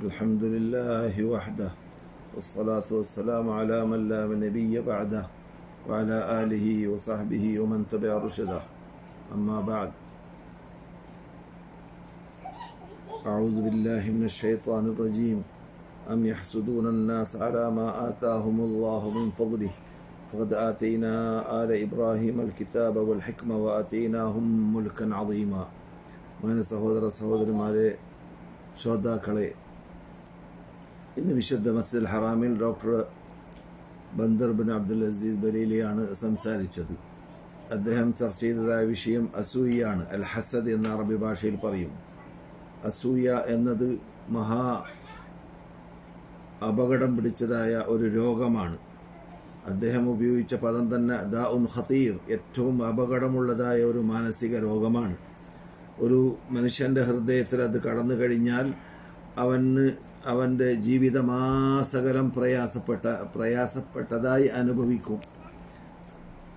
الحمد لله وحده والصلاة والسلام على من لا نبي بعده وعلى آله وصحبه ومن تبع رشده أما بعد أعوذ بالله من الشيطان الرجيم أم يحسدون الناس على ما آتاهم الله من فضله فقد آتينا آل إبراهيم الكتاب والحكمة وآتيناهم ملكا عظيما മാന സഹോദര സഹോദരിമാരെ ശ്രോതാക്കളെ ഇന്ന് വിശുദ്ധ മസ്ജിദ് ഹറാമിൽ doctor Bandar bin Abdul Aziz ബലീലിയാണ് സംസാരിച്ചത്. അദ്ദേഹം ചർച്ച ചെയ്തതായ വിഷയം അസൂയാണ് അൽ ഹസദ് എന്ന അറബി ഭാഷയിൽ പറയും. അസൂയ എന്നത് മഹാ അപകടം പിടിച്ചതായ ഒരു രോഗമാണ്. അദ്ദേഹം ഉപയോഗിച്ച പദം തന്നെ ദ ഉൻ ഖതീർ ഏറ്റവും അപകടമുള്ളതായ ഒരു മാനസിക രോഗമാണ്. ഒരു മനുഷ്യന്റെ ഹൃദയത്തിൽ അത് കടന്നു കഴിഞ്ഞാൽ അവന് അവന്റെ ജീവിതമാസകലം പ്രയാസപ്പെട്ട പ്രയാസപ്പെട്ടതായി അനുഭവിക്കും.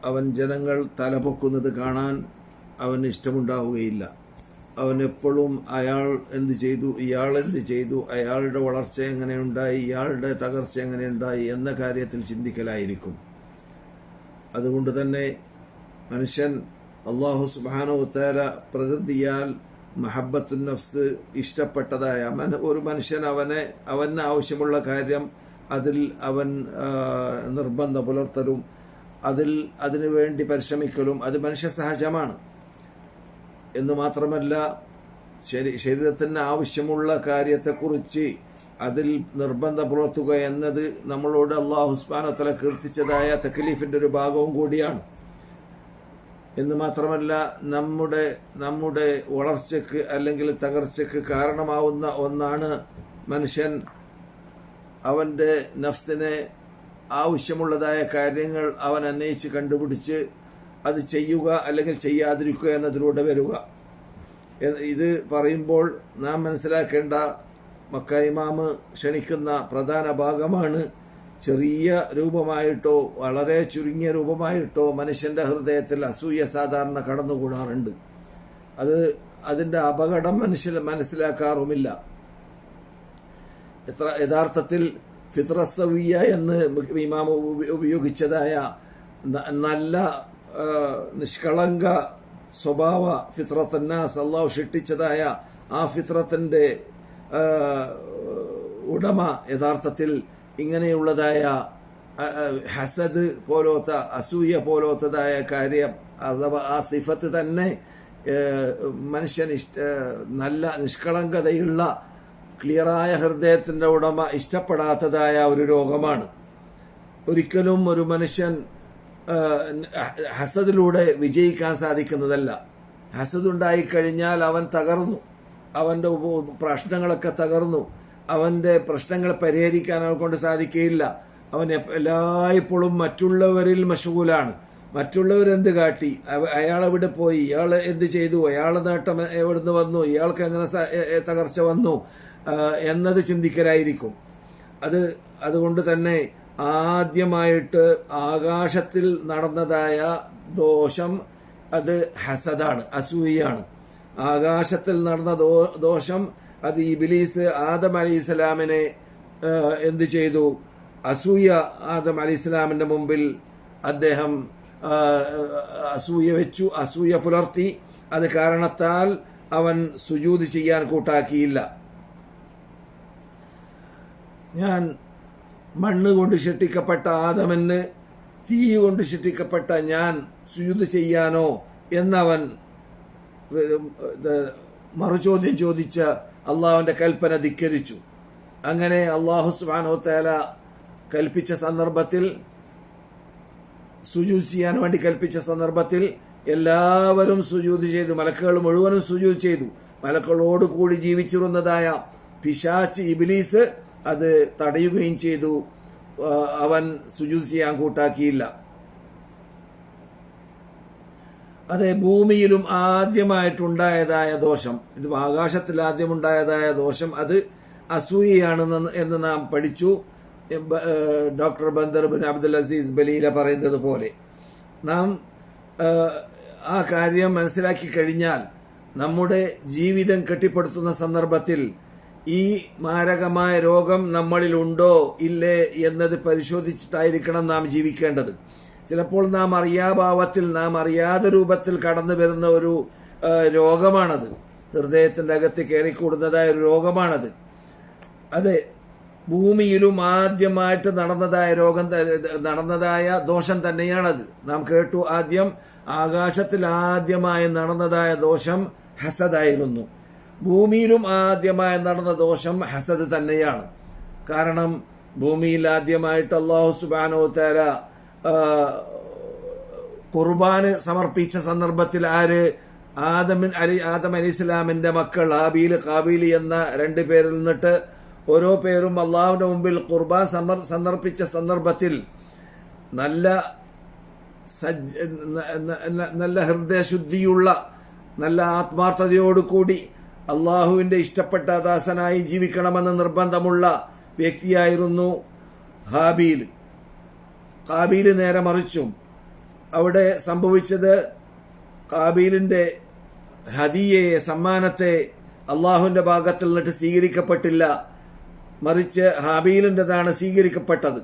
അവൻ ജനങ്ങൾ തലപൊക്കുന്നത് കാണാൻ അവന് ഇഷ്ടമുണ്ടാവുകയില്ല. അവൻ എപ്പോഴും അയാൾ എന്ത് ചെയ്തു ഇയാൾ എന്ത് ചെയ്തു അയാളുടെ വളർച്ച എങ്ങനെയുണ്ടായി ഇയാളുടെ തകർച്ച എങ്ങനെയുണ്ടായി എന്ന കാര്യത്തിൽ ചിന്തിക്കലായിരിക്കും. അതുകൊണ്ട് തന്നെ മനുഷ്യൻ അള്ളാഹു സുബാനോ തേല പ്രകൃതിയാൽ മഹബത്തു നഫ്സ് ഇഷ്ടപ്പെട്ടതായ ഒരു മനുഷ്യൻ അവനെ അവന് ആവശ്യമുള്ള കാര്യം അതിൽ അവൻ നിർബന്ധ പുലർത്തലും അതിൽ അതിനു വേണ്ടി പരിശ്രമിക്കലും അത് മനുഷ്യ സഹജമാണ്. എന്ന് മാത്രമല്ല ശരി ശരീരത്തിന് ആവശ്യമുള്ള കാര്യത്തെക്കുറിച്ച് അതിൽ നിർബന്ധം പുലർത്തുക എന്നത് നമ്മളോട് അള്ളാഹുസ്ബാനത്തല കീർത്തിച്ചതായ തക്ലീഫിന്റെ ഒരു ഭാഗവും കൂടിയാണ്. എന്ന് മാത്രമല്ല നമ്മുടെ നമ്മുടെ വളർച്ചയ്ക്ക് അല്ലെങ്കിൽ തകർച്ചയ്ക്ക് കാരണമാവുന്ന ഒന്നാണ് മനുഷ്യൻ. അവന്റെ നഫ്സിനെ ആവശ്യമുള്ളതായ കാര്യങ്ങൾ അവൻ അന്വേഷിച്ച് കണ്ടുപിടിച്ച് അത് ചെയ്യുക അല്ലെങ്കിൽ ചെയ്യാതിരിക്കുക എന്നതിലൂടെ വരിക. ഇത് പറയുമ്പോൾ നാം മനസ്സിലാക്കേണ്ട മക്ക ക്ഷണിക്കുന്ന പ്രധാന ഭാഗമാണ് ചെറിയ രൂപമായിട്ടോ വളരെ ചുരുങ്ങിയ രൂപമായിട്ടോ മനുഷ്യന്റെ ഹൃദയത്തിൽ അസൂയ സാധാരണ കടന്നുകൂടാറുണ്ട്. അത് അതിന്റെ അപകടം മനുഷ്യൻ മനസ്സിലാക്കാറുമില്ല. എത്ര യഥാർത്ഥത്തിൽ ഫിത്രസവിയ എന്ന് ഇമാം ഉപ- ഉപയോഗിച്ചതായ നല്ല നിഷ്കളങ്ക സ്വഭാവ ഫിത്രത്തന്നാസ് അള്ളാഹു ഷിട്ടിച്ചതായ ആ ഫിത്രത്തിന്റെ ഉടമ യഥാർത്ഥത്തിൽ ഇങ്ങനെയുള്ളതായ ഹസദ് പോലോത്ത അസൂയ പോലോത്തതായ കാര്യം അഥവാ ആ സിഫത്ത് തന്നെ മനുഷ്യൻ ഇഷ്ട നല്ല നിഷ്കളങ്കതയുള്ള ക്ലിയറായ ഹൃദയത്തിന്റെ ഉടമ ഇഷ്ടപ്പെടാത്തതായ ഒരു രോഗമാണ്. ഒരിക്കലും ഒരു മനുഷ്യൻ ഹസദിലൂടെ വിജയിക്കാൻ സാധിക്കുന്നതല്ല. ഹസദ് ഉണ്ടായിക്കഴിഞ്ഞാൽ അവൻ തകർന്നു. അവന്റെ പ്രശ്നങ്ങളൊക്കെ തകർന്നു. അവന്റെ പ്രശ്നങ്ങൾ പരിഹരിക്കാൻ അവനെ കൊണ്ട് സാധിക്കുകയില്ല. അവൻ എല്ലായ്പ്പോഴും മറ്റുള്ളവരിൽ മഷൂലാണ്. മറ്റുള്ളവരെന്ത് കാട്ടി? അയാൾ എവിടെ പോയി? ഇയാൾ എന്ത് ചെയ്തു? അയാൾ നേട്ടം എവിടുന്ന് വന്നു? ഇയാൾക്ക് എങ്ങനെ തകർച്ച വന്നു? എന്നത് ചിന്തിക്കലായിരിക്കും അത് അതുകൊണ്ട് തന്നെ ആദ്യമായിട്ട് ആകാശത്തിൽ നടന്നതായ ദോഷം അത് ഹസദാണ് അസൂയാണ് ആകാശത്തിൽ നടന്ന ദോഷം അത് ഇബിലീസ് ആദം അലി ഇസ്ലാമിനെ എന്ത് ചെയ്തു? അസൂയ ആദം അലി ഇസ്ലാമിന്റെ മുമ്പിൽ അദ്ദേഹം അസൂയ വെച്ചു അസൂയ പുലർത്തി. അത് കാരണത്താൽ അവൻ സുജൂത് ചെയ്യാൻ കൂട്ടാക്കിയില്ല. ഞാൻ മണ്ണ് കൊണ്ട് ശിട്ടിക്കപ്പെട്ട ആദമന് തീ കൊണ്ട് ശിട്ടിക്കപ്പെട്ട ഞാൻ സുജൂത് ചെയ്യാനോ എന്നവൻ മറുചോദ്യം ചോദിച്ച അള്ളാഹുവിന്റെ കൽപ്പന ധിക്കരിച്ചു. അങ്ങനെ അള്ളാഹു സുബാനോ തേല കൽപ്പിച്ച സന്ദർഭത്തിൽ സുജൂത് ചെയ്യാൻ വേണ്ടി കൽപ്പിച്ച സന്ദർഭത്തിൽ എല്ലാവരും സുജൂത് ചെയ്തു. മലക്കുകൾ മുഴുവനും സുജൂത് ചെയ്തു. മലക്കളോട് കൂടി ജീവിച്ചിരുന്നതായ പിശാച്ച് ഇബിലീസ് അത് തടയുകയും ചെയ്തു. അവൻ സുജൂത് ചെയ്യാൻ കൂട്ടാക്കിയില്ല. അതെ ഭൂമിയിലും ആദ്യമായിട്ടുണ്ടായതായ ദോഷം. ഇത് ആകാശത്തിൽ ആദ്യമുണ്ടായതായ ദോഷം. അത് അസൂയയാണെന്ന് എന്ന് നാം പഠിച്ചു. Doctor Bandar bin Abdul Aziz Baleela പറയുന്നത് പോലെ. നാം ആ കാര്യം മനസ്സിലാക്കി കഴിഞ്ഞാൽ നമ്മുടെ ജീവിതം കെട്ടിപ്പടുത്തുന്ന സന്ദർഭത്തിൽ ഈ മാരകമായ രോഗം നമ്മളിൽ ഉണ്ടോ ഇല്ലേ എന്നത് പരിശോധിച്ചിട്ടായിരിക്കണം നാം ജീവിക്കേണ്ടത്. ചിലപ്പോൾ നാം അറിയാഭാവത്തിൽ നാം അറിയാതെ രൂപത്തിൽ കടന്നു വരുന്ന ഒരു രോഗമാണത്. ഹൃദയത്തിന്റെ അകത്ത് കയറിക്കൂടുന്നതായ ഒരു രോഗമാണത്. അതെ ഭൂമിയിലും ആദ്യമായിട്ട് നടന്നതായ രോഗം നടന്നതായ ദോഷം തന്നെയാണത്. നാം കേട്ടു ആദ്യം ആകാശത്തിൽ ആദ്യമായി നടന്നതായ ദോഷം ഹസദായിരുന്നു. ഭൂമിയിലും ആദ്യമായി നടന്ന ദോഷം ഹസദ് തന്നെയാണ്. കാരണം ഭൂമിയിൽ ആദ്യമായിട്ട് അള്ളാഹു സുബാനോ തേര കുർബാന് സമർപ്പിച്ച സന്ദർഭത്തിൽ ആര്? ആദമിൻ അലി ആദം അലി ഇസ്ലാമിന്റെ മക്കൾ ആബീൽ കാബീൽ എന്ന രണ്ടു പേരിൽ നിന്നിട്ട് ഓരോ പേരും അള്ളാഹുവിന്റെ മുമ്പിൽ കുർബാൻ സമർ- സമർപ്പിച്ച സന്ദർഭത്തിൽ നല്ല സജ്ജ നല്ല ഹൃദയശുദ്ധിയുള്ള നല്ല ആത്മാർത്ഥതയോടുകൂടി അള്ളാഹുവിന്റെ ഇഷ്ടപ്പെട്ട ദാസനായി ജീവിക്കണമെന്ന് നിർബന്ധമുള്ള വ്യക്തിയായിരുന്നു ഹാബീൽ. കാബീൽ നേരെ മറിച്ചും. അവിടെ സംഭവിച്ചത് കാബീലിന്റെ ഹദിയയെ സമ്മാനത്തെ അള്ളാഹുവിന്റെ ഭാഗത്തിൽ നിന്നിട്ട് സ്വീകരിക്കപ്പെട്ടില്ല. മറിച്ച് ഹാബീലിന്റെതാണ് സ്വീകരിക്കപ്പെട്ടത്.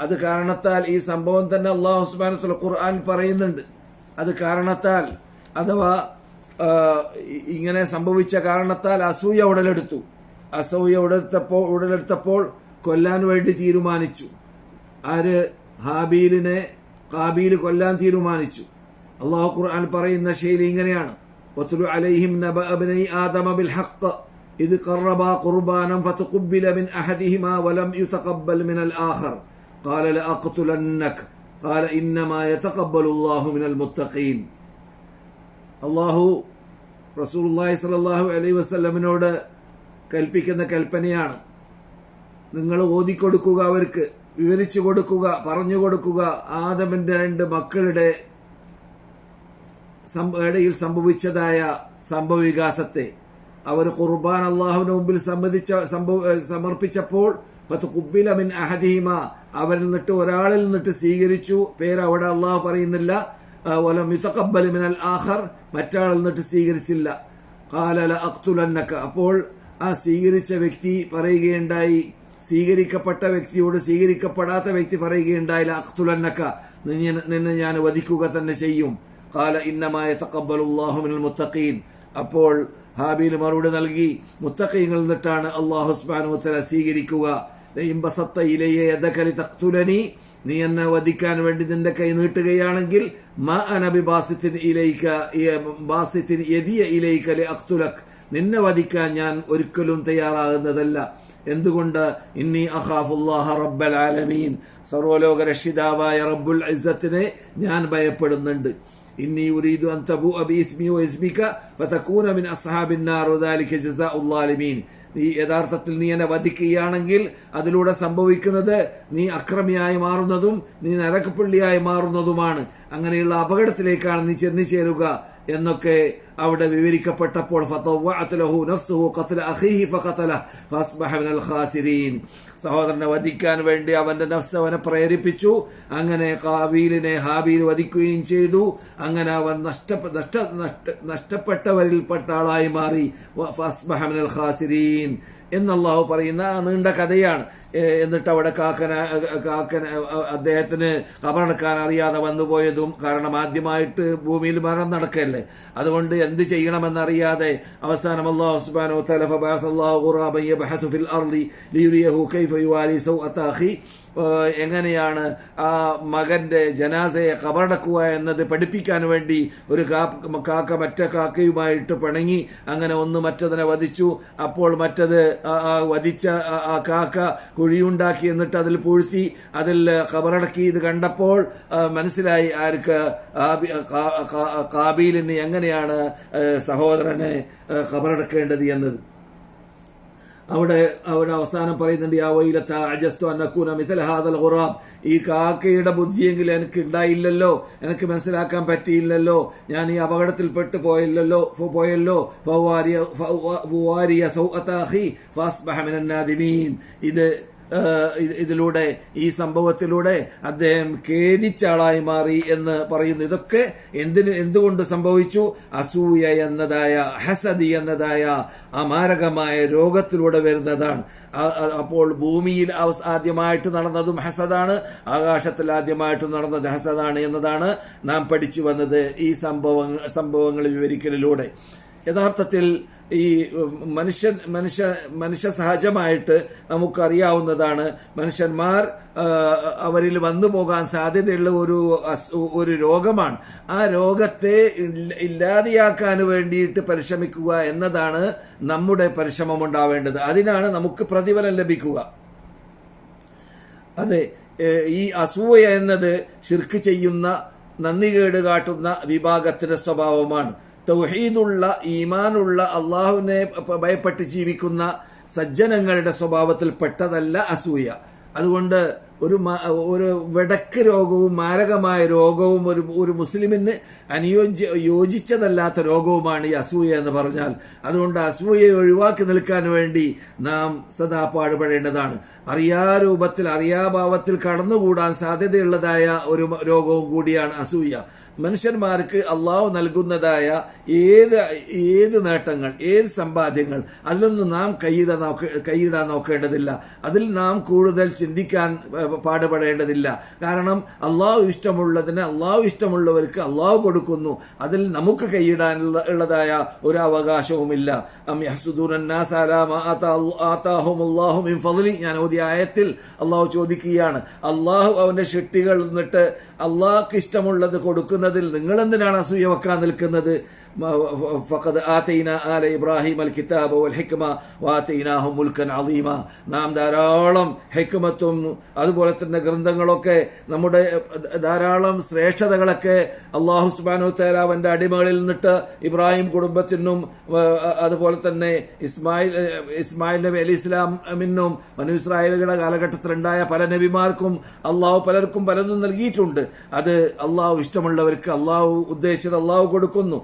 അത് കാരണത്താൽ ഈ സംഭവം തന്നെ അള്ളാഹു സുബാനത്തുള്ള ഖുർആൻ പറയുന്നുണ്ട്. അത് കാരണത്താൽ അഥവാ ഇങ്ങനെ സംഭവിച്ച കാരണത്താൽ അസൂയ ഉടലെടുത്തു. അസൂയ ഉടലെടുത്തപ്പോൾ ഉടലെടുത്തപ്പോൾ കൊല്ലാൻ വേണ്ടി തീരുമാനിച്ചു. ആര് ഹാബീലിനെ കാബീൽ കൊല്ലാൻ തീരുമാനിച്ചു അള്ളാഹു ഖുർആൻ പറയുന്ന ശൈലി ഇങ്ങനെയാണ് وَاتْلُ عَلَيْهِمْ نَبَأَ ابْنَيْ آدَمَ بِالْحَقِّ إِذْ قَرَّبَا قُرْبَانًا فَتُقُبِّلَ مِنْ أَحَدِهِمَا وَلَمْ يُتَقَبَّلْ مِنَ الْآخَرِ قَالَ لَأَقْتُلَنَّكَ قَالَ إِنَّمَا يَتَقَبَّلُ اللَّهُ مِنَ الْمُتَّقِينَ അള്ളാഹു റസൂലുള്ളാഹി സ്വല്ലല്ലാഹു അലൈഹി വസല്ലമിനോട് കൽപ്പിക്കുന്ന കൽപ്പനയാണ് നിങ്ങൾ ഓതിക്കൊടുക്കുക അവർക്ക് വിവരിച്ചു കൊടുക്കുക പറഞ്ഞു കൊടുക്കുക ആദമിന്റെ രണ്ട് മക്കളുടെ ഇടയിൽ സംഭവിച്ചതായ സംഭവവികാസത്തെ. അവർ ഖുർബാൻ അള്ളാഹുവിന് മുമ്പിൽ സമ്മതിച്ച സംഭവ സമർപ്പിച്ചപ്പോൾ മിൻ അഹദീമ അവരിൽ നിന്നിട്ട് ഒരാളിൽ നിന്നിട്ട് സ്വീകരിച്ചു. പേര് അവിടെ അള്ളാഹു പറയുന്നില്ല. വലം മിനൽ ആഖർ മറ്റാളിൽ നിന്നിട്ട് സ്വീകരിച്ചില്ല. കാലല അക്തുലന്നക്ക അപ്പോൾ ആ സ്വീകരിച്ച വ്യക്തി പറയുകയുണ്ടായി സ്വീകരിക്കപ്പെട്ട വ്യക്തിയോട് സ്വീകരിക്കപ്പെടാത്ത വ്യക്തി പറയുകയുണ്ടായില്ല അഖ്തുലന്നക്ക. നിന്നെ ഞാൻ വധിക്കുക തന്നെ ചെയ്യും. കാല ഇന്നമായ തക്കബലുല്ലാഹുമിനൽ മുത്തഖീൻ. അപ്പോൾ ഹാബീൽ മറുപടി നൽകി മുത്തഖീങ്ങൾ നിന്നിട്ടാണ് അള്ളാഹു സുബ്ഹാനഹു വതആല സ്വീകരിക്കുക. ഇമ്പസത്ത ഇലയെ യദക ലിതഖ്തുലനി. നീ എന്നെ വധിക്കാൻ വേണ്ടി നിന്റെ കൈ നീട്ടുകയാണെങ്കിൽ മാ അനബി ബാസിത്തിൻ യദിയ ഇലൈക ലിഅഖ്തുലക്. നിന്നെ വധിക്കാൻ ഞാൻ ഒരിക്കലും തയ്യാറാകുന്നതല്ല. എന്തുകൊണ്ട് ഇന്നി അഹാഫുല്ലാഹ റബ്ബൽ ആലമീൻ സർവലോക രക്ഷിതാവായ റബ്ബുൽ ഇസ്സത്തിനെ ഞാൻ ഭയപ്പെടുന്നുണ്ട്. ഇന്നി ഉരീദു അൻ തബു അബി ഇസ്മി വ ഇസ്മിക ഫതകൂന മിൻ അസ്ഹാബിൻ ജസാഉൽ നീ യഥാർത്ഥത്തിൽ നീ എന്നെ വധിക്കുകയാണെങ്കിൽ അതിലൂടെ സംഭവിക്കുന്നത് നീ അക്രമിയായി മാറുന്നതും നീ നരക്കപ്പള്ളിയായി മാറുന്നതുമാണ്. അങ്ങനെയുള്ള അപകടത്തിലേക്കാണ് നീ ചെന്നു ചേരുക എന്നൊക്കെ അവിടെ വിവരിക്കപ്പെട്ടപ്പോൾ ഫതവ്വഅത് ലഹു നഫ്സുഹു ഖത്ല അഖീഹി ഫഖതലഹ് ഫഅസ്ബഹ മിനൽ ഖാസിരീൻ സഹോദരനെ വധിക്കാൻ വേണ്ടി അവന്റെ നഫ്സ് അവനെ പ്രേരിപ്പിച്ചു. അങ്ങനെ കാബീലിനെ ഹാബീൽ വധിക്കുകയും ചെയ്തു. അങ്ങനെ അവൻ നഷ്ട നഷ്ട നഷ്ടപ്പെട്ടവരിൽപ്പെട്ട ആളായി മാറി. വ- ഖാസിരീൻ. എന്നല്ലാഹു പറയുന്ന നീണ്ട കഥയാണ്. എന്നിട്ട് അവിടെ കാക്കന കാക്കന അദ്ദേഹത്തിന് കബറടക്കാൻ അറിയാതെ വന്നുപോയതും കാരണം ആദ്യമായിട്ട് ഭൂമിയിൽ മരണം നടക്കല്ലേ. അതുകൊണ്ട് എന്ത് ചെയ്യണമെന്നറിയാതെ അവസാനം അള്ളാഹു കൈഫ യുവാലി സൗ അത്താഹി എങ്ങനെയാണ് ആ മകന്റെ ജനാസയെ കബറടക്കുക എന്നത് പഠിപ്പിക്കാൻ വേണ്ടി ഒരു കാക്ക മറ്റ കാക്കയുമായിട്ട് പിണങ്ങി അങ്ങനെ ഒന്ന് മറ്റതിനെ വധിച്ചു. അപ്പോൾ മറ്റത് വധിച്ച ആ- കാക്ക കുഴിയുണ്ടാക്കി എന്നിട്ട് അതിൽ പൂഴ്ത്തി അതിൽ കബറടക്കി. ഇത് കണ്ടപ്പോൾ മനസ്സിലായി ആർക്ക് കാബീലിന് എങ്ങനെയാണ് സഹോദരനെ കബറടക്കേണ്ടത് എന്നത്. അവിടെ അവിടെ അവസാനം പറയുന്നുണ്ട് യാ വൈലത്ത അജസ്തു അന്നക്കൂന മിഥല ഹാദൽ ഖുറാം ഈ കാക്കയുടെ ബുദ്ധിയെങ്കിൽ എനിക്ക് ഉണ്ടായില്ലല്ലോ എനിക്ക് മനസ്സിലാക്കാൻ പറ്റിയില്ലല്ലോ ഞാൻ ഈ അപകടത്തിൽപ്പെട്ട് പോയില്ലല്ലോ പോയല്ലോ. ഇത് ഇതിലൂടെ ഈ സംഭവത്തിലൂടെ അദ്ദേഹം ഖേദിച്ച ആളായി മാറി എന്ന് പറയുന്നു. ഇതൊക്കെ എന്തിന് എന്തുകൊണ്ട് സംഭവിച്ചു? അസൂയ എന്നതായ ഹസദി എന്നതായ അമാരകമായ രോഗത്തിലൂടെ വരുന്നതാണ്. അപ്പോൾ ഭൂമിയിൽ ആദ്യമായിട്ട് നടന്നതും ഹസദാണ്. ആകാശത്തിൽ ആദ്യമായിട്ട് നടന്നത് ഹസദാണ് എന്നതാണ് നാം പഠിച്ചു വന്നത് ഈ സംഭവ വിവരിക്കലിലൂടെ. യഥാർത്ഥത്തിൽ ഈ മനുഷ്യൻ മനുഷ്യ മനുഷ്യ സഹജമായിട്ട് നമുക്കറിയാവുന്നതാണ് മനുഷ്യന്മാർ അവരിൽ വന്നു പോകാൻ സാധ്യതയുള്ള ഒരു ഒരു രോഗമാണ്. ആ രോഗത്തെ ഇല്ല- ഇല്ലാതെയാക്കാൻ വേണ്ടിയിട്ട് പരിശ്രമിക്കുക എന്നതാണ് നമ്മുടെ പരിശ്രമം ഉണ്ടാവേണ്ടത് അതിനാണ് നമുക്ക് പ്രതിഫലം ലഭിക്കുക. അതെ ഈ അസൂയ എന്നത് ശിർക്ക് ചെയ്യുന്ന നന്ദികേട് കാട്ടുന്ന വിഭാഗത്തിന്റെ സ്വഭാവമാണ്. തൗഹീദുള്ള ഈമാനുള്ള അള്ളാഹുവിനെ ഭയപ്പെട്ട് ജീവിക്കുന്ന സജ്ജനങ്ങളുടെ സ്വഭാവത്തിൽ പെട്ടതല്ല അസൂയ. അതുകൊണ്ട് ഒരു ഒരു വെടക്ക് രോഗവും മാരകമായ രോഗവും ഒരു ഒരു മുസ്ലിമിന് അനുയോജ്യ യോജിച്ചതല്ലാത്ത രോഗവുമാണ് ഈ അസൂയ എന്ന് പറഞ്ഞാൽ. അതുകൊണ്ട് അസൂയയെ ഒഴിവാക്കി നിൽക്കാൻ വേണ്ടി നാം സദാ പാടുപെടേണ്ടതാണ്. അറിയാ രൂപത്തിൽ അറിയാഭാവത്തിൽ കടന്നുകൂടാൻ സാധ്യതയുള്ളതായ ഒരു രോഗവും കൂടിയാണ് അസൂയ. മനുഷ്യന്മാർക്ക് അള്ളാഹു നൽകുന്നതായ ഏത് ഏത് നേട്ടങ്ങൾ ഏത് സമ്പാദ്യങ്ങൾ അതിലൊന്നും നാം കൈയിടാൻ നോക്ക കൈയിടാൻ നോക്കേണ്ടതില്ല. അതിൽ നാം കൂടുതൽ ചിന്തിക്കാൻ പാടുപെടേണ്ടതില്ല. കാരണം അള്ളാഹു ഇഷ്ടമുള്ളതിന് അള്ളാഹു ഇഷ്ടമുള്ളവർക്ക് അള്ളാഹു കൊടുക്കുന്നു. അതിൽ നമുക്ക് കൈയിടാനുള്ള ഉള്ളതായ ഒരു അവകാശവുമില്ല ഞാൻ ഓതി ആയത്തിൽ അള്ളാഹു ചോദിക്കുകയാണ്. അള്ളാഹു അവന്റെ ഷെട്ടികൾ എന്നിട്ട് അള്ളാഹ്ക്ക് ഇഷ്ടമുള്ളത് കൊടുക്കുന്നതിൽ നിങ്ങൾ എന്തിനാണ് അസൂയ വെക്കാൻ നിൽക്കുന്നത്? ഫഖദ് ആതൈന ആല ഇബ്രാഹിം അൽ കിതാബ് വൽ ഹിക്മ വാതൈനാഹും മുൽക്കൻ അളീമ നാം ധാരാളം ഹിക്മത്തും അതുപോലെ തന്നെ ഗ്രന്ഥങ്ങളൊക്കെ നമ്മുടെ ധാരാളം ശ്രേഷ്ഠതകളൊക്കെ അള്ളാഹു സുബാനു തേല അവന്റെ അടിമകളിൽ നിന്നിട്ട് ഇബ്രാഹിം കുടുംബത്തിനും അതുപോലെ തന്നെ ഇസ്മായിൽ ഇസ്മായിൽ നബി അലി ഇസ്ലാമിനും മനു ഇസ്രായേലുകളുടെ കാലഘട്ടത്തിലുണ്ടായ പല നബിമാർക്കും അള്ളാഹു പലർക്കും പലതും നൽകിയിട്ടുണ്ട്. അത് അള്ളാഹു ഇഷ്ടമുള്ളവർക്ക് അള്ളാഹു ഉദ്ദേശിച്ചത് അള്ളാഹു കൊടുക്കുന്നു.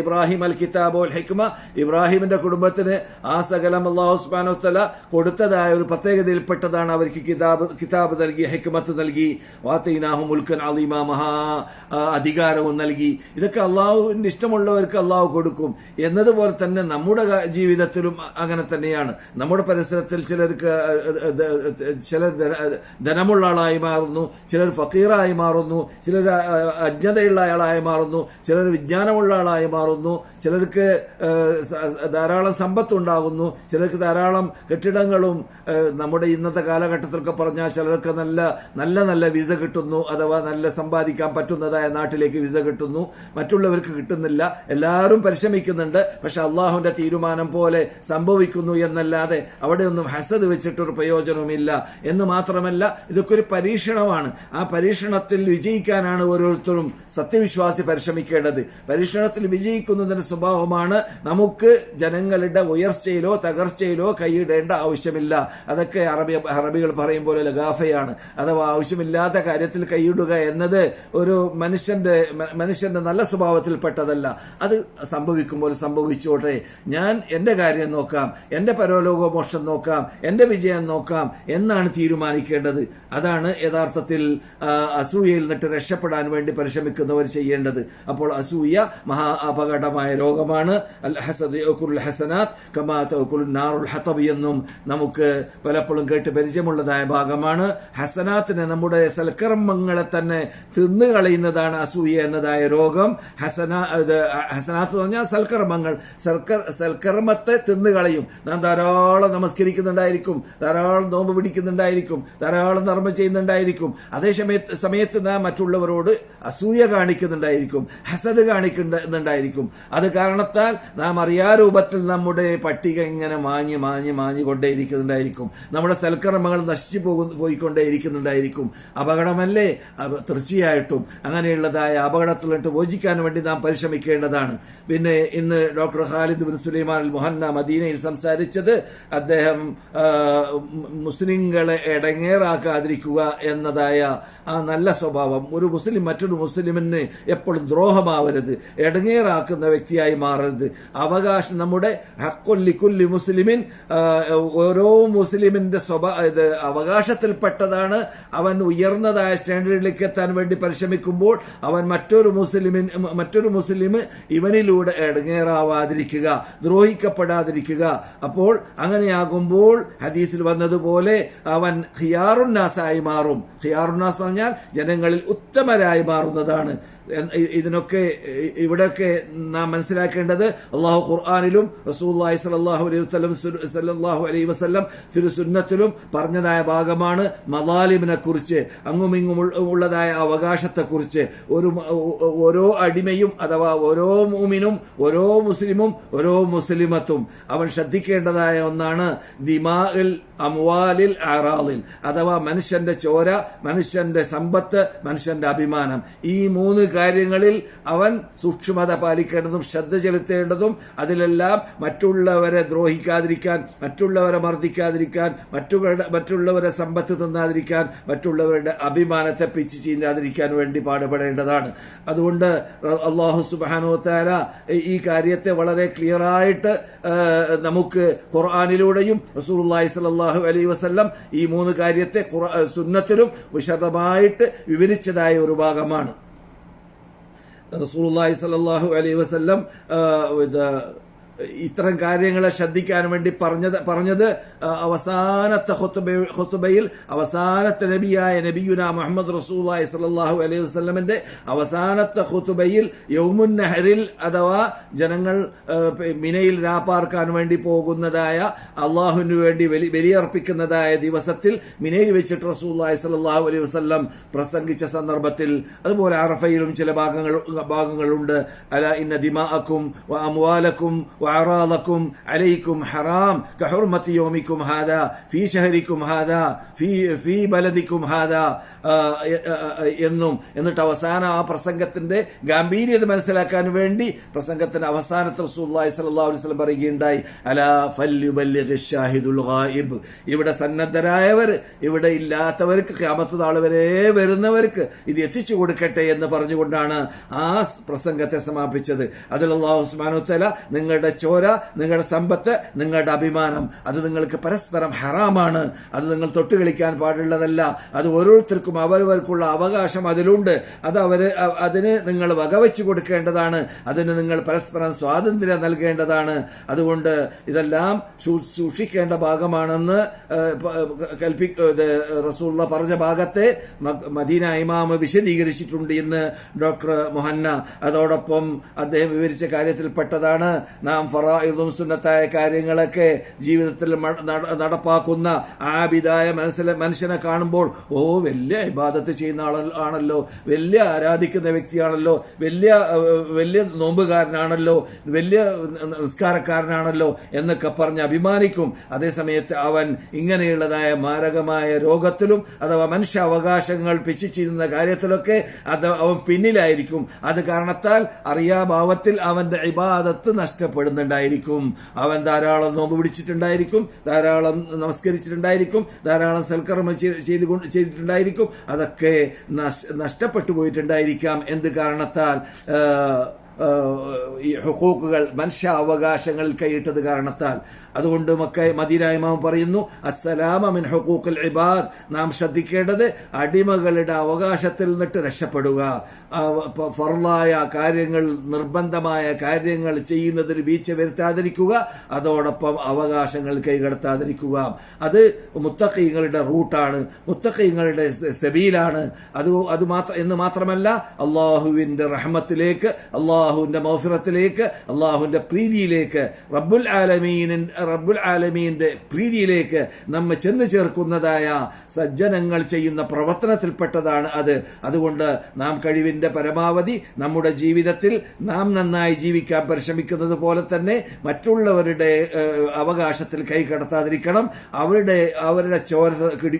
ഇബ്രാഹിം അൽ കിതാബ് ഹിക്മ. ഇബ്രാഹിമിന്റെ കുടുംബത്തിന് ആ സകലം അള്ളാഹു വതആല കൊടുത്തതായ ഒരു പ്രത്യേകതയിൽപ്പെട്ടതാണ് അവർക്ക് കിതാബ് കിതാബ് നൽകി ഹിക്മത്ത് നൽകി. വാത്തീനാഹു മുൽക്കൻ അലീമ മഹാ അധികാരവും നൽകി. ഇതൊക്കെ അള്ളാഹുവിന്റെ ഇഷ്ടമുള്ളവർക്ക് അള്ളാഹു കൊടുക്കും. എന്നതുപോലെ തന്നെ നമ്മുടെ ജീവിതത്തിലും അങ്ങനെ തന്നെയാണ്. നമ്മുടെ പരിസരത്തിൽ ചിലർക്ക് ചിലർ ധനമുള്ള ആളായി മാറുന്നു ചിലർ ഫക്കീറായി മാറുന്നു ചിലർ അജ്ഞതയുള്ള ആളായി മാറുന്നു. ചിലർ വിജ്ഞാനമുള്ള ആളായി മാറുന്നു ചിലർക്ക് ധാരാളം സമ്പത്തുണ്ടാകുന്നു ചിലർക്ക് ധാരാളം കെട്ടിടങ്ങളും നമ്മുടെ ഇന്നത്തെ കാലഘട്ടത്തിലൊക്കെ പറഞ്ഞാൽ ചിലർക്ക് നല്ല നല്ല നല്ല വിസ കിട്ടുന്നു അഥവാ നല്ല സമ്പാദിക്കാൻ പറ്റുന്നതായ നാട്ടിലേക്ക് വിസ കിട്ടുന്നു. മറ്റുള്ളവർക്ക് കിട്ടുന്നില്ല. എല്ലാവരും പരിശ്രമിക്കുന്നുണ്ട്. പക്ഷെ അള്ളാഹുവിന്റെ തീരുമാനം പോലെ സംഭവിക്കുന്നു എന്നല്ലാതെ അവിടെയൊന്നും ഹസദ് വെച്ചിട്ടൊരു പ്രയോജനവുമില്ല. എന്ന് മാത്രമല്ല ഇതൊക്കെ ഒരു പരീക്ഷണമാണ്. ആ പരീക്ഷണത്തിൽ വിജയിക്കാനാണ് ഓരോരുത്തരും സത്യവിശ്വാസി പരിശ്രമിക്കേണ്ടത്. പരീക്ഷണത്തിൽ വിജയിക്കുന്നതിന്റെ സ്വഭാവമാണ് നമുക്ക് ജനങ്ങളുടെ ഉയർച്ചയിലോ തകർച്ചയിലോ കൈയിടേണ്ട ആവശ്യമില്ല. അതൊക്കെ അറബി അറബികൾ പറയും പോലെ ലഗാഫയാണ്. അഥവാ ആവശ്യമില്ലാത്ത കാര്യത്തിൽ കൈയിടുക എന്നത് ഒരു മനുഷ്യന്റെ മനുഷ്യന്റെ നല്ല സ്വഭാവത്തിൽപ്പെട്ടതല്ല. അത് സംഭവിക്കുമ്പോൾ സംഭവിച്ചോട്ടെ. ഞാൻ എന്റെ കാര്യം നോക്കാം എന്റെ പരലോക മോക്ഷം നോക്കാം എന്റെ വിജയം നോക്കാം എന്നാണ് തീരുമാനിക്കേണ്ടത്. അതാണ് യഥാർത്ഥത്തിൽ അസൂയയിൽ നിന്നിട്ട് രക്ഷപ്പെടാൻ വേണ്ടി പരിശ്രമിക്കുന്നവർ ചെയ്യേണ്ടത്. അപ്പോൾ അസൂയ മഹാ അപകടമായ രോഗമാണ്. അൽ ഹസദ് ഹസനാത്ത് എന്നും നമുക്ക് പലപ്പോഴും കേട്ട് പരിചയമുള്ളതായ ഭാഗമാണ്. ഹസനാത്തിനെ നമ്മുടെ സൽക്കർമ്മങ്ങളെ തന്നെ തിന്നു കളയുന്നതാണ് അസൂയ എന്നതായ രോഗം. ഹസന ഹസനാത്ത് പറഞ്ഞാൽ സൽക്കർമ്മങ്ങൾ. സൽക്കർമ്മത്തെ തിന്നു കളയും. നാം ധാരാളം നമസ്കരിക്കുന്നുണ്ടായിരിക്കും. ധാരാളം നോമ്പ് പിടിക്കുന്നുണ്ടായിരിക്കും. ധാരാളം നർമ്മം ചെയ്യുന്നുണ്ടായിരിക്കും. അതേ സമയത്ത് സമയത്ത് നാം മറ്റുള്ളവരോട് അസൂയ കാണിക്കുന്നുണ്ടായിരിക്കും. ഹസദ് കാണിക്കുന്നുണ്ടായിരിക്കും അത് കാരണത്താൽ നാം അറിയാ രൂപത്തിൽ നമ്മുടെ പട്ടിക ഇങ്ങനെ മാഞ്ഞ് മാഞ്ഞ് മാഞ്ഞ് കൊണ്ടേയിരിക്കുന്നുണ്ടായിരിക്കും. നമ്മുടെ സൽക്കർമ്മങ്ങൾ നശിച്ചു പോകുന്നു പോയിക്കൊണ്ടേയിരിക്കുന്നുണ്ടായിരിക്കും. അപകടമല്ലേ? അപ- തീർച്ചയായിട്ടും. അങ്ങനെയുള്ളതായ അപകടത്തിലിട്ട് മോചിക്കാൻ വേണ്ടി നാം പരിശ്രമിക്കേണ്ടതാണ്. പിന്നെ ഇന്ന് doctor Khalid bin Sulaiman Muhanna മദീനയിൽ സംസാരിച്ചത് അദ്ദേഹം മുസ്ലിങ്ങളെ ഇടങ്ങേറാക്കാതിരിക്കുക എന്നതായ ആ നല്ല സ്വഭാവം. ഒരു മുസ്ലിം മറ്റൊരു മുസ്ലിമിന് എപ്പോഴും ദ്രോഹമാവരുത്. ഇടങ്ങേറാക്കുന്ന വ്യക്തിയായി മാറരുത്. അവകാശം നമ്മുടെ ഹക്കൊല്ലിക്കുല്ലി മുസ്ലിമിൻ ഓരോ മുസ്ലിമിന്റെ സ്വഭാവ ഇത് അവകാശത്തിൽപ്പെട്ടതാണ്. അവൻ ഉയർന്നതായ സ്റ്റാൻഡേർഡിലേക്ക് എത്താൻ വേണ്ടി പരിശ്രമിക്കുമ്പോൾ അവൻ മറ്റൊരു മുസ്ലിമിൻ മറ്റൊരു മുസ്ലിം ഇവനിലൂടെ ഇടങ്ങേറാവാതിരിക്കുക ദ്രോഹിക്കപ്പെടാതിരിക്കുക. അപ്പോൾ അങ്ങനെയാകുമ്പോൾ ഹദീസിൽ വന്നതുപോലെ അവൻ ഹിയാറുന്നാസായി മാറും. ഹിയാറുന്നാസ് പറഞ്ഞാൽ ജനങ്ങളിൽ ഉത്തമരായി മാറുന്നതാണ്. ഇതിനൊക്കെ ഇവിടെയൊക്കെ നാം മനസ്സിലാക്കേണ്ടത് അള്ളാഹു ഖുർആാനിലും റസൂല്ലാഹി സലാഹു അലൈഹി വസ്ലം സല്ലാഹു അലൈഹി വസ്ലം തിരുസുന്നത്തിലും പറഞ്ഞതായ ഭാഗമാണ് മലാലിമിനെ കുറിച്ച് അങ്ങും ഇങ്ങും ഉള്ളതായ അവകാശത്തെക്കുറിച്ച്. ഒരു ഓരോ അടിമയും അഥവാ ഓരോ മൂമിനും ഓരോ മുസ്ലിമും ഓരോ മുസ്ലിമത്തും. അവൻ ശ്രദ്ധിക്കേണ്ടതായ ഒന്നാണ് ദിമാഇൽ അംവാലിൽ ആറാലിൽ അഥവാ മനുഷ്യന്റെ ചോര മനുഷ്യന്റെ സമ്പത്ത് മനുഷ്യന്റെ അഭിമാനം. ഈ മൂന്ന് കാര്യങ്ങളിൽ അവൻ സൂക്ഷ്മത പാലിക്കേണ്ടതും ശ്രദ്ധ ചെലുത്തേണ്ടതും അതിലെല്ലാം മറ്റുള്ളവരെ ദ്രോഹിക്കാതിരിക്കാൻ മറ്റുള്ളവരെ മർദ്ദിക്കാതിരിക്കാൻ മറ്റുള്ളവരുടെ മറ്റുള്ളവരെ സമ്പത്ത് തിന്നാതിരിക്കാൻ മറ്റുള്ളവരുടെ അഭിമാനത്തെ പിച്ച് ചീന്താതിരിക്കാൻ വേണ്ടി പാടുപെടേണ്ടതാണ്. അതുകൊണ്ട് അള്ളാഹു സുബാനോത്താര ഈ കാര്യത്തെ വളരെ ക്ലിയറായിട്ട് നമുക്ക് ഖുർആാനിലൂടെയും റസൂലുള്ളാഹി സ്വല്ലല്ലാഹു അലൈ വസല്ലം ഈ മൂന്ന് കാര്യത്തെ സുന്നത്തിലും വിശദമായിട്ട് വിവരിച്ചതായ ഒരു ഭാഗമാണ്. റസൂലുള്ളാഹി സ്വല്ലല്ലാഹു അലൈഹി വസല്ലം ആ, ഇത് ഇത്തരം കാര്യങ്ങളെ ശ്രദ്ധിക്കാൻ വേണ്ടി പറഞ്ഞത് പറഞ്ഞത് അവസാനത്തെ ഹൊത്തുബയിൽ അവസാനത്തെ നബിയായ നബിയുന മുഹമ്മദ് റസൂലുള്ളാഹി സ്വല്ലല്ലാഹു അലൈഹി വസ്ലമിന്റെ അവസാനത്തെ ഖുത്ബയിൽ യൗമുൻ നെഹ്റിൽ അഥവാ ജനങ്ങൾ മിനയിൽ രാപ്പാർക്കാൻ വേണ്ടി പോകുന്നതായ അള്ളാഹുവിന് വേണ്ടി ബലി ബലിയർപ്പിക്കുന്നതായ ദിവസത്തിൽ മിനയിൽ വെച്ചിട്ട് റസൂലുള്ളാഹി സ്വല്ലല്ലാഹു അലൈഹി വസ്ലം പ്രസംഗിച്ച സന്ദർഭത്തിൽ അതുപോലെ അറഫയിലും ചില ഭാഗങ്ങൾ ഭാഗങ്ങളുണ്ട്. അല ഇന്ന ദിമാഅക്കും വ അംവാലക്കും عليكم حرام كحرمة يومكم هذا في شهركم هذا في في بلدكم هذا. എന്നും. എന്നിട്ട് അവസാനം ആ പ്രസംഗത്തിന്റെ ഗാംഭീര്യത മനസ്സിലാക്കാൻ വേണ്ടി പ്രസംഗത്തിന്റെ അവസാനത്തിൽ റസൂലുള്ളാഹി സ്വല്ലല്ലാഹു അലൈഹി വസല്ലം പറയുകയുണ്ടായി അലാ ഫല്യുബല്ലിഗ ഷാഹിദുൽ ഗായിബ്. ഇവിടെ സന്നദ്ധരായവർ ഇവിടെ ഇല്ലാത്തവർക്ക് ഖിയാമത്ത് നാൾ വരെ വരുന്നവർക്ക് ഇത് എത്തിച്ചു കൊടുക്കട്ടെ എന്ന് പറഞ്ഞുകൊണ്ടാണ് ആ പ്രസംഗത്തെ സമാപിച്ചത്. അതിലുള്ള ഉസ്മാനുത്തല ഉസ്മാനു തല നിങ്ങളുടെ ചോര നിങ്ങളുടെ സമ്പത്ത് നിങ്ങളുടെ അഭിമാനം. അത് നിങ്ങൾക്ക് പരസ്പരം ഹറാമാണ്. അത് നിങ്ങൾ തൊട്ടുകളിക്കാൻ പാടുള്ളതല്ല. അത് ഓരോരുത്തർക്കും അവരവർക്കുള്ള അവകാശം അതിലുണ്ട്. അത് അവർ അതിന് നിങ്ങൾ വകവെച്ചു കൊടുക്കേണ്ടതാണ്. അതിന് നിങ്ങൾ പരസ്പരം സ്വാതന്ത്ര്യം നൽകേണ്ടതാണ്. അതുകൊണ്ട് ഇതെല്ലാം സൂക്ഷിക്കേണ്ട ഭാഗമാണെന്ന് കൽപ്പി റസൂള്ള പറഞ്ഞ ഭാഗത്തെ മദീന ഇമാമ് വിശദീകരിച്ചിട്ടുണ്ട് ഇന്ന് ഡോക്ടർ മൊഹന്ന. അതോടൊപ്പം അദ്ദേഹം വിവരിച്ച കാര്യത്തിൽപ്പെട്ടതാണ്. നാം ഫറായിദും സുന്നത്തായ കാര്യങ്ങളൊക്കെ ജീവിതത്തിൽ നടപ്പാക്കുന്ന ആബിദായ മനസ്സിലെ മനുഷ്യനെ കാണുമ്പോൾ ഓ വലിയ ഇബാദത്ത് ചെയ്യുന്ന ആണല്ലോ വലിയ ആരാധിക്കുന്ന വ്യക്തിയാണല്ലോ വലിയ വലിയ നോമ്പുകാരനാണല്ലോ വലിയ നിസ്കാരക്കാരനാണല്ലോ എന്നൊക്കെ പറഞ്ഞ് അഭിമാനിക്കും. അതേസമയത്ത് അവൻ ഇങ്ങനെയുള്ളതായ മാരകമായ രോഗത്തിലും അഥവാ മനുഷ്യ അവകാശങ്ങൾ പിച്ചിച്ചിരുന്ന കാര്യത്തിലൊക്കെ അത് അവൻ പിന്നിലായിരിക്കും. അത് കാരണത്താൽ അറിയാഭാവത്തിൽ അവന്റെ ഇബാദത്ത് നഷ്ടപ്പെടുന്നുണ്ടായിരിക്കും അവൻ ധാരാളം നോമ്പ് പിടിച്ചിട്ടുണ്ടായിരിക്കും. ധാരാളം നമസ്കരിച്ചിട്ടുണ്ടായിരിക്കും. ധാരാളം സൽക്കർമ്മം ചെയ്തു ചെയ്തിട്ടുണ്ടായിരിക്കും. അതൊക്കെ നഷ്- നഷ്ടപ്പെട്ടു പോയിട്ടുണ്ടായിരിക്കാം. എന്ത് കാരണത്താൽ? ഈ ഹുക്കൂക്കുകൾ മനുഷ്യ അവകാശങ്ങൾ കൈയിട്ടത് കാരണത്താൽ. അതുകൊണ്ട് മക്ക മദീന ഇമാം പറയുന്നു അസ്സലാമ മിൻ ഹുക്കൂക്കുൽ ഇബാദ്. നാം ശ്രദ്ധിക്കേണ്ടത് അടിമകളുടെ അവകാശത്തിൽ നിന്നിട്ട് രക്ഷപ്പെടുക. ഫർലായ കാര്യങ്ങൾ നിർബന്ധമായ കാര്യങ്ങൾ ചെയ്യുന്നതിന് വീഴ്ച വരുത്താതിരിക്കുക. അതോടൊപ്പം അവകാശങ്ങൾ കൈകടത്താതിരിക്കുക. അത് മുത്തഖീങ്ങളുടെ റൂട്ടാണ്. മുത്തഖീങ്ങളുടെ സെബീലാണ്. അത് അത് മാത്രം എന്ന് മാത്രമല്ല അള്ളാഹുവിന്റെ റഹ്മത്തിലേക്ക് അള്ളാഹുവിന്റെ മൗഫിറത്തിലേക്ക് അള്ളാഹുവിന്റെ പ്രീതിയിലേക്ക് റബ്ബുൽ ആലമീൻ റബ്ബുൽ ആലമീന്റെ പ്രീതിയിലേക്ക് നമ്മെ ചെന്ന് ചേർക്കുന്നതായ സജ്ജനങ്ങൾ ചെയ്യുന്ന പ്രവർത്തനത്തിൽപ്പെട്ടതാണ് അത്. അതുകൊണ്ട് നാം കഴിവിന്റെ പരമാവധി നമ്മുടെ ജീവിതത്തിൽ നാം നന്നായി ജീവിക്കാൻ പരിശ്രമിക്കുന്നത് പോലെ തന്നെ മറ്റുള്ളവരുടെ അവകാശത്തിൽ കൈ കടത്താതിരിക്കണം അവരുടെ അവരുടെ ചോര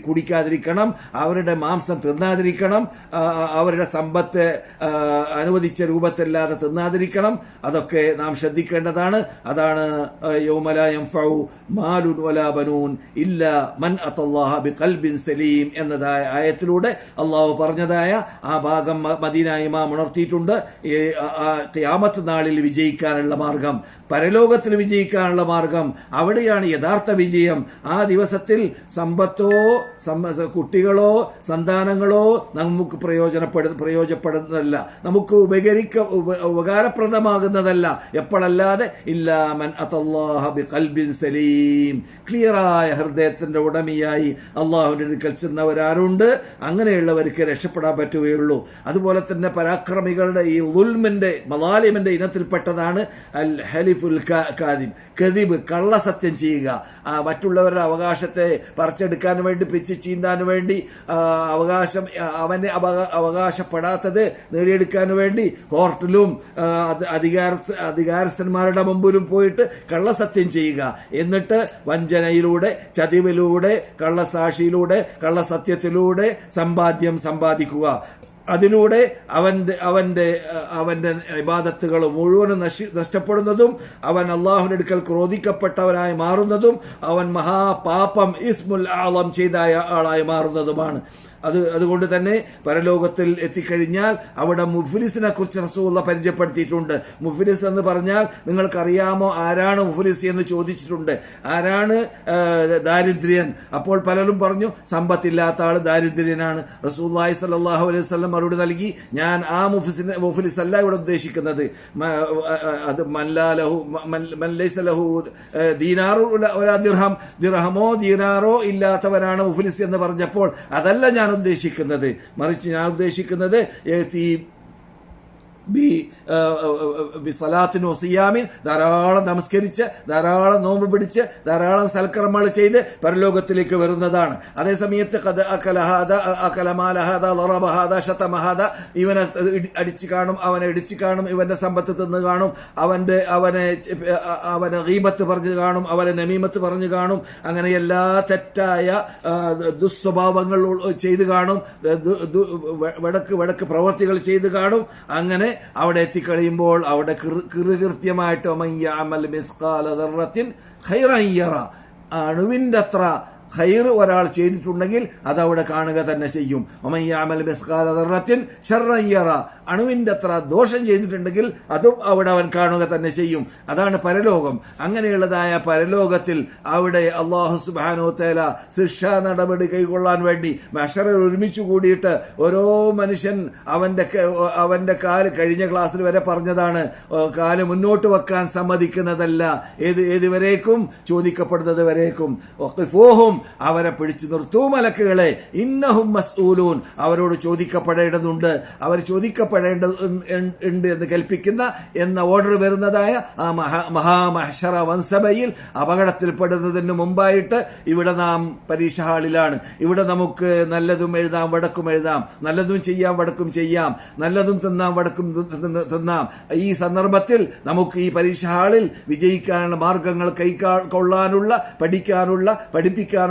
കുടിക്കാതിരിക്കണം അവരുടെ മാംസം തിന്നാതിരിക്കണം അവരുടെ സമ്പത്ത് അനുവദിച്ച രൂപത്തില്ലാതെ തിന്നാ തിന്നാതിരിക്കണം അതൊക്കെ നാം ശ്രദ്ധിക്കേണ്ടതാണ്. അതാണ് യൗമല മാലുൻ ബനൂൻ ഇല്ല മൻ അത്തല്ലാഹ ബിഖൽബിൻ സലീം എന്നതായ ആയത്തിലൂടെ അള്ളാഹു പറഞ്ഞതായ ആ ഭാഗം മദീന ഇമാം ഉണർത്തിയിട്ടുണ്ട്. ആ നാളിൽ വിജയിക്കാനുള്ള മാർഗം പരലോകത്തിൽ വിജയിക്കാനുള്ള മാർഗം അവിടെയാണ് യഥാർത്ഥ വിജയം. ആ ദിവസത്തിൽ സമ്പത്തോ കുട്ടികളോ സന്താനങ്ങളോ നമുക്ക് പ്രയോജനപ്പെടു പ്രയോജനപ്പെടുന്നതല്ല. നമുക്ക് ഉപകരിക്ക ഉപ- ഉപകാരപ്രദമാകുന്നതല്ല. എപ്പോഴല്ലാതെ ഇല്ലാമൻ അതല്ലാഹബി കൽബിൻ സലീം. ക്ലിയറായ ഹൃദയത്തിന്റെ ഉടമയായി അള്ളാഹുവിന്റെ അടുക്കൽ ചെന്നവരാരുണ്ട്. അങ്ങനെയുള്ളവർക്ക് രക്ഷപ്പെടാൻ പറ്റുകയുള്ളൂ. അതുപോലെ തന്നെ പരാക്രമികളുടെ ഈ ഉൽമിന്റെ മലാലിമിന്റെ ഇനത്തിൽപ്പെട്ടതാണ് അൽ ഹലിഫുൽ കാദിബ് കദിബ് കള്ളസത്യം ചെയ്യുക. മറ്റുള്ളവരുടെ അവകാശത്തെ പറിച്ചെടുക്കാൻ വേണ്ടി പിച്ച് ചീന്താൻ വേണ്ടി അവകാശം അവനെ അവന് അവക- അവകാശപ്പെടാത്തത് നേടിയെടുക്കാൻ വേണ്ടി കോർട്ടിലും അധികാര അധികാരസ്ഥന്മാരുടെ മുമ്പിലും പോയിട്ട് കള്ളസത്യം ചെയ്യുക. എന്നിട്ട് വഞ്ചനയിലൂടെ ചതിവിലൂടെ കള്ളസാക്ഷിയിലൂടെ കള്ളസത്യത്തിലൂടെ സമ്പാദ്യം സമ്പാദിക്കുക. അതിലൂടെ അവന്റെ അവന്റെ അവന്റെ ഇബാദത്തുകൾ മുഴുവനും നശി നഷ്ടപ്പെടുന്നതും അവൻ അള്ളാഹുവിന്റെ അടുക്കൽ ക്രോധിക്കപ്പെട്ടവനായി മാറുന്നതും അവൻ മഹാപാപം ഇസ്മുൽ ആളം ചെയ്ത ആളായി മാറുന്നതുമാണ്. അത് അതുകൊണ്ട് തന്നെ പരലോകത്തിൽ എത്തിക്കഴിഞ്ഞാൽ അവിടെ മുഫ്ലിസിനെ കുറിച്ച് റസൂള്ള പരിചയപ്പെടുത്തിയിട്ടുണ്ട്. മുഫ്ലിസ് എന്ന് പറഞ്ഞാൽ നിങ്ങൾക്കറിയാമോ ആരാണ് മുഫ്ലിസ് എന്ന് ചോദിച്ചിട്ടുണ്ട്. ആരാണ് ദാരിദ്ര്യൻ? അപ്പോൾ പലരും പറഞ്ഞു സമ്പത്തില്ലാത്ത ആൾ ദാരിദ്ര്യനാണ്. റസൂല്ലായി സല്ലാഹു അലൈഹി സ്വലം മറുപടി നൽകി ഞാൻ ആ മുഫ്ലിസിനെ മുഫ്ലിസ് അല്ല ഇവിടെ ഉദ്ദേശിക്കുന്നത്. അത് മല്ലാലഹു മല്ലൈസലഹു ദീനാറു ദീനാറോ ദിർഹം ദിർഹമോ ദീനാറോ ഇല്ലാത്തവരാണ് മുഫ്ലിസ് എന്ന് പറഞ്ഞപ്പോൾ അതല്ല ഞാൻ ഉദ്ദേശിക്കുന്നത് മറിച്ച് ഞാൻ ഉദ്ദേശിക്കുന്നത് ഈ ബി സലാത്തിനോ സിയാമിൻ ധാരാളം നമസ്കരിച്ച് ധാരാളം നോമ്പ് പിടിച്ച് ധാരാളം സൽക്കർമ്മങ്ങൾ ചെയ്ത് പരലോകത്തിലേക്ക് വരുന്നതാണ്. അതേസമയത്ത് ശതമഹാദ ഇവനെ അടിച്ചു കാണും അവനെ ഇടിച്ചു കാണും ഇവന്റെ സമ്പത്ത് തിന്ന് കാണും അവന്റെ അവനെ അവനെ ഗീബത്ത് പറഞ്ഞു കാണും അവനെ നമീമത്ത് പറഞ്ഞു കാണും അങ്ങനെ എല്ലാ തെറ്റായ ദുസ്വഭാവങ്ങൾ ചെയ്തു കാണും വടക്ക് വടക്ക് പ്രവർത്തികൾ ചെയ്തു കാണും അങ്ങനെ അവിടെ എത്തിക്കഴിയുമ്പോൾ അവിടെ കൃ- കൃതകൃത്യമായിട്ട് ഒമയ്യാമൽ മിസ്കാല ദർറത്തിൻ ഖൈറൻ യറ. അണുവിന്റെ അത്ര ഖൈർ ഒരാൾ ചെയ്തിട്ടുണ്ടെങ്കിൽ അത് അവിടെ കാണുക തന്നെ ചെയ്യും. ഒമയ്യാമൽ ബിസ്കാലത്തിൻ ഷർറയ്യറ അണുവിന്റെ അത്ര ദോഷം ചെയ്തിട്ടുണ്ടെങ്കിൽ അതും അവിടെ അവൻ കാണുക തന്നെ ചെയ്യും. അതാണ് പരലോകം. അങ്ങനെയുള്ളതായ പരലോകത്തിൽ അവിടെ അള്ളാഹു സുബാനോ തേല ശിക്ഷാ നടപടി കൈകൊള്ളാൻ വേണ്ടി മഷറിൽ ഒരുമിച്ച് കൂടിയിട്ട് ഓരോ മനുഷ്യൻ അവന്റെ അവന്റെ കാൽ കഴിഞ്ഞ ക്ലാസ്സിൽ വരെ പറഞ്ഞതാണ്. കാൽ മുന്നോട്ട് വെക്കാൻ സമ്മതിക്കുന്നതല്ല. ഏത് ഏതുവരേക്കും ചോദിക്കപ്പെടുന്നത് വരേക്കും. വഖിഫൂഹും അവരെ പിടിച്ചു നിർത്തൂ മലക്കുകളെ. ഇന്നഹും മസ്ഊലൂൻ. അവരോട് ചോദിക്കപ്പെടേണ്ടതുണ്ട്. അവർ ചോദിക്കപ്പെടേണ്ടത് ഉണ്ട് എന്ന് കൽപ്പിക്കുന്ന എന്ന ഓർഡർ വരുന്നതായ ആ മഹാ മഹാമഹഷറ വൻസഭയിൽ അപകടത്തിൽപ്പെടുന്നതിന് മുമ്പായിട്ട് ഇവിടെ നാം പരീക്ഷ ഹാളിലാണ്. ഇവിടെ നമുക്ക് നല്ലതും എഴുതാം വടക്കും എഴുതാം. നല്ലതും ചെയ്യാം വടക്കും ചെയ്യാം. നല്ലതും തിന്നാം വടക്കും തിന്നാം. ഈ സന്ദർഭത്തിൽ നമുക്ക് ഈ പരീക്ഷ ഹാളിൽ വിജയിക്കാനുള്ള മാർഗങ്ങൾ കൈക്കൊള്ളാനുള്ള പഠിക്കാനുള്ള പഠിപ്പിക്കാനുള്ള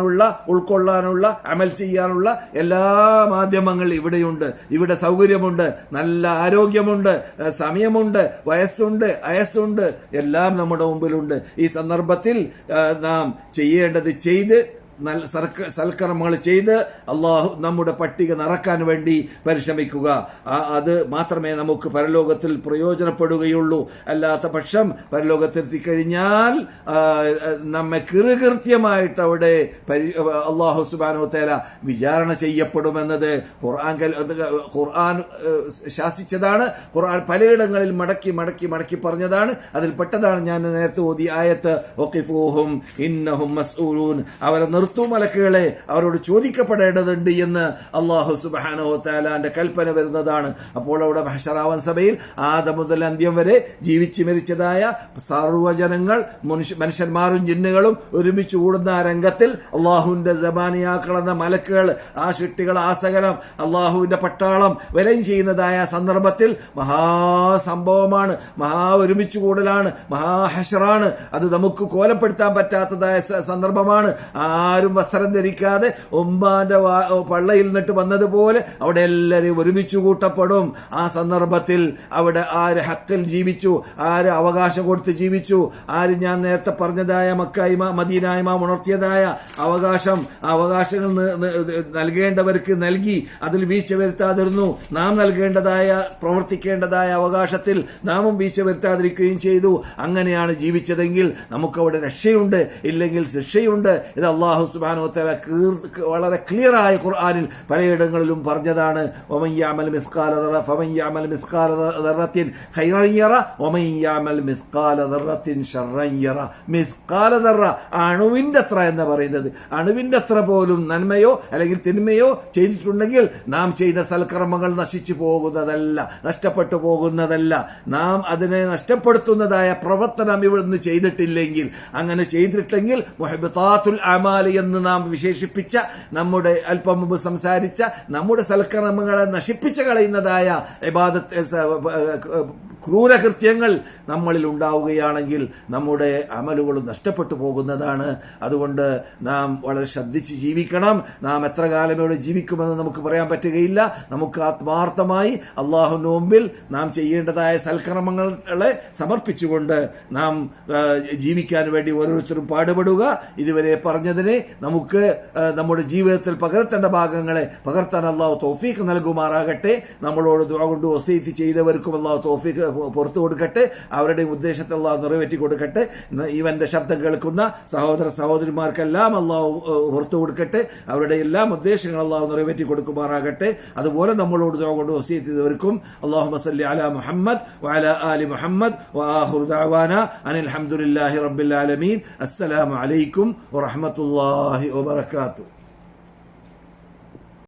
ഉൾക്കൊള്ളാനുള്ള അമൽ ചെയ്യാനുള്ള എല്ലാ മാധ്യമങ്ങൾ ഇവിടെയുണ്ട്. ഇവിടെ സൗകര്യമുണ്ട് നല്ല ആരോഗ്യമുണ്ട് സമയമുണ്ട് വയസ്സുണ്ട് അയസ്സുണ്ട് എല്ലാം നമ്മുടെ മുമ്പിലുണ്ട്. ഈ സന്ദർഭത്തിൽ നാം ചെയ്യേണ്ടത് ചെയ്ത് സൽക്കർമ്മങ്ങൾ ചെയ്ത് അള്ളാഹു നമ്മുടെ പട്ടിക നിറക്കാൻ വേണ്ടി പരിശ്രമിക്കുക. അത് മാത്രമേ നമുക്ക് പരലോകത്തിൽ പ്രയോജനപ്പെടുകയുള്ളൂ. അല്ലാത്ത പക്ഷം പരലോകത്തെത്തിക്കഴിഞ്ഞാൽ നമ്മെ കൃകൃത്യമായിട്ട് അവിടെ അള്ളാഹു സുബാനോ തേല വിചാരണ ചെയ്യപ്പെടുമെന്നത് ഖുർആൻ ഖുർആൻ ശാസിച്ചതാണ്. ഖുർആൻ പലയിടങ്ങളിൽ മടക്കി മടക്കി മടക്കി പറഞ്ഞതാണ്. അതിൽ പെട്ടതാണ് ഞാൻ നേരത്തെ ഓതി ആയത്ത് ഓക്കെ ഇന്നഹും മസ്ഊലൂൻ. അവരെ നിർത്തു മലക്കുകളെ അവരോട് ചോദിക്കപ്പെടേണ്ടതുണ്ട് എന്ന് അള്ളാഹു സുബാനോ താലാന്റെ കൽപ്പന വരുന്നതാണ്. അപ്പോൾ അവിടെ ഹഷറാവൻ സഭയിൽ ആദം മുതൽ അന്ത്യം വരെ ജീവിച്ചു മരിച്ചതായ സർവജനങ്ങൾ മനുഷ്യ- മനുഷ്യന്മാരും ജിന്നുകളും ഒരുമിച്ച് കൂടുന്ന ആ രംഗത്തിൽ അള്ളാഹുവിന്റെ ജബാനിയാക്കളെന്ന മലക്കുകൾ ആ ശിട്ടികൾ ആ സകലം അള്ളാഹുവിന്റെ പട്ടാളം വിലയും ചെയ്യുന്നതായ സന്ദർഭത്തിൽ മഹാസംഭവമാണ്. മഹാ ഒരുമിച്ച് കൂടലാണ് മഹാഹഷറാണ് അത് നമുക്ക് കോലപ്പെടുത്താൻ പറ്റാത്തതായ സന്ദർഭമാണ്. ആ ആരും വസ്ത്രം ധരിക്കാതെ ഉമ്മാന്റെ പള്ളയിൽ നിന്നിട്ട് വന്നതുപോലെ അവിടെ എല്ലാവരെയും ഒരുമിച്ച് കൂട്ടപ്പെടും. ആ സന്ദർഭത്തിൽ അവിടെ ആര് ഹക്കിൽ ജീവിച്ചു ആര് അവകാശം കൊടുത്ത് ജീവിച്ചു ആര് ഞാൻ നേരത്തെ പറഞ്ഞതായ മക്കായ്മ മദീനായ്മ ഉണർത്തിയതായ അവകാശം അവകാശങ്ങൾ നൽകേണ്ടവർക്ക് നൽകി അതിൽ വീഴ്ച വരുത്താതിരുന്നു. നാം നൽകേണ്ടതായ പ്രവർത്തിക്കേണ്ടതായ അവകാശത്തിൽ നാമും വീഴ്ച വരുത്താതിരിക്കുകയും ചെയ്തു. അങ്ങനെയാണ് ജീവിച്ചതെങ്കിൽ നമുക്കവിടെ രക്ഷയുണ്ട് ഇല്ലെങ്കിൽ ശിക്ഷയുണ്ട്. ഇത് അള്ളാഹു സുബാനോത്തല വളരെ ക്ലിയറായ ഖുർആാനിൽ പലയിടങ്ങളിലും പറഞ്ഞതാണ് ഒമയ്യാമൽ മിസ്കാല ഫമയ്യാമൽ മിസ്കാല ദറത്തിൻ ഹൈറയ്യറ ഒമയ്യാമൽ മിസ്കാല ദറത്തിൻ ഷറയ്യറ മിസ്കാല ദറ അണുവിന്റെ അത്ര എന്ന് പറയുന്നത്. അണുവിന്റെ അത്ര പോലും നന്മയോ അല്ലെങ്കിൽ തിന്മയോ ചെയ്തിട്ടുണ്ടെങ്കിൽ നാം ചെയ്ത സൽക്കർമ്മങ്ങൾ നശിച്ചു പോകുന്നതല്ല നഷ്ടപ്പെട്ടു പോകുന്നതല്ല. നാം അതിനെ നഷ്ടപ്പെടുത്തുന്നതായ പ്രവർത്തനം ഇവിടുന്ന് ചെയ്തിട്ടില്ലെങ്കിൽ അങ്ങനെ ചെയ്തിട്ടെങ്കിൽ മുഹബത്താത്തുൽ അമാലി എന്ന് നാം വിശേഷിപ്പിച്ച നമ്മുടെ അല്പം മുമ്പ് സംസാരിച്ച നമ്മുടെ സൽക്കർമ്മങ്ങളെ നശിപ്പിച്ചു കളയുന്നതായ ഇബാദത്ത് ക്രൂരകൃത്യങ്ങൾ നമ്മളിൽ ഉണ്ടാവുകയാണെങ്കിൽ നമ്മുടെ അമലുകൾ നഷ്ടപ്പെട്ടു പോകുന്നതാണ്. അതുകൊണ്ട് നാം വളരെ ശ്രദ്ധിച്ച് ജീവിക്കണം. നാം എത്ര കാലം ഇവിടെ ജീവിക്കുമെന്ന് നമുക്ക് പറയാൻ പറ്റുകയില്ല. നമുക്ക് ആത്മാർത്ഥമായി അള്ളാഹുവിന് മുമ്പിൽ നാം ചെയ്യേണ്ടതായ സൽക്കർമ്മങ്ങളെ സമർപ്പിച്ചുകൊണ്ട് നാം ജീവിക്കാൻ വേണ്ടി ഓരോരുത്തരും പാടുപെടുക. ഇതുവരെ പറഞ്ഞതിനെ നമുക്ക് നമ്മുടെ ജീവിതത്തിൽ പകർത്തേണ്ട ഭാഗങ്ങളെ പകർത്താൻ അള്ളാഹു തോഫീക്ക് നൽകുമാറാകട്ടെ. നമ്മളോട് കൊണ്ട് ഒസൈഫ് ചെയ്തവർക്കും അള്ളാഹു തോഫീക്ക് പുറത്തു കൊടുക്കട്ടെ അവരുടെ ഉദ്ദേശത്തെ അള്ളാഹു നിറവേറ്റി കൊടുക്കട്ടെ. ഇവന്റെ ശബ്ദം കേൾക്കുന്ന സഹോദര സഹോദരിമാർക്കെല്ലാം അള്ളാഹു പുറത്തു കൊടുക്കട്ടെ. അവരുടെ എല്ലാ ഉദ്ദേശങ്ങളും അള്ളാഹു നിറവേറ്റി കൊടുക്കുമാറാകട്ടെ. അതുപോലെ നമ്മളോട് കൊണ്ട് വസീത്ത് ചെയ്തവർക്കും അള്ളാഹു മസല്ലി അല മുഹമ്മദ് വഅല ആലി മുഹമ്മദ് വആഖിറു അനിൽ ഹംദുലില്ലാഹി റബ്ബിൽ ആലമീൻ. അസ്സലാമു അലൈക്കും വറഹ്മത്തുള്ളാഹി വബറകാതുഹു.